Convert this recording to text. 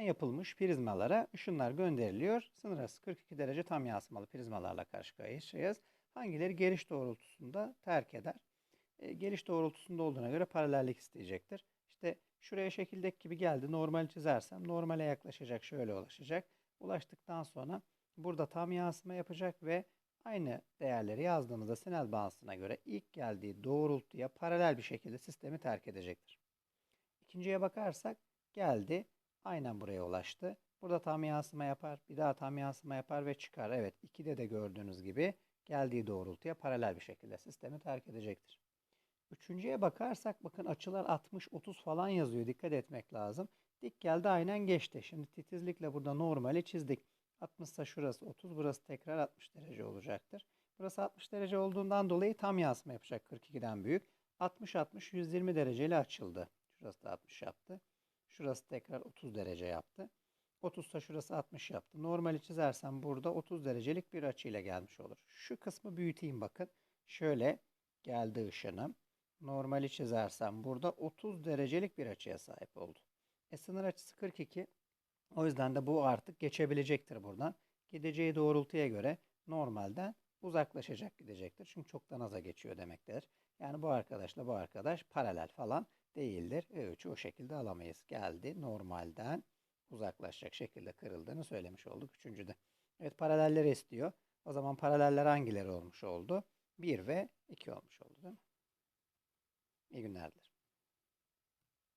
yapılmış prizmalara ışınlar gönderiliyor. Sınır arası 42 derece tam yansımalı prizmalarla karşı karşıyayız. Hangileri geliş doğrultusunda terk eder? E, geliş doğrultusunda olduğuna göre paralellik isteyecektir. İşte şuraya şekildeki gibi geldi. Normali çizersem normale yaklaşacak. Şöyle ulaşacak. Ulaştıktan sonra burada tam yansıma yapacak ve aynı değerleri yazdığımızda Snell bağıntısına göre ilk geldiği doğrultuya paralel bir şekilde sistemi terk edecektir. İkinciye bakarsak geldi. Aynen buraya ulaştı. Burada tam yansıma yapar. Bir daha tam yansıma yapar ve çıkar. Evet 2'de de gördüğünüz gibi geldiği doğrultuya paralel bir şekilde sistemi terk edecektir. Üçüncüye bakarsak bakın açılar 60-30 falan yazıyor. Dikkat etmek lazım. Dik geldi aynen geçti. Şimdi titizlikle burada normali çizdik. 60 ise şurası 30 burası tekrar 60 derece olacaktır. Burası 60 derece olduğundan dolayı tam yansıma yapacak 42'den büyük. 60-60 120 dereceyle açıldı. Şurası da 60 yaptı. Şurası tekrar 30 derece yaptı. 30 ise şurası 60 yaptı. Normali çizersem burada 30 derecelik bir açıyla gelmiş olur. Şu kısmı büyüteyim bakın. Şöyle geldi ışınım. Normali çizersem burada 30 derecelik bir açıya sahip oldu. E sınır açısı 42. O yüzden de bu artık geçebilecektir buradan. Gideceği doğrultuya göre normalden uzaklaşacak gidecektir. Çünkü çoktan aza geçiyor demektir. Yani bu arkadaşla bu arkadaş paralel falan değildir. E3'ü o şekilde alamayız. Geldi normalden uzaklaşacak şekilde kırıldığını söylemiş olduk üçüncüde. Evet paralelleri istiyor. O zaman paraleller hangileri olmuş oldu? 1 ve 2 olmuş oldu değil mi? İyi günler dilerim.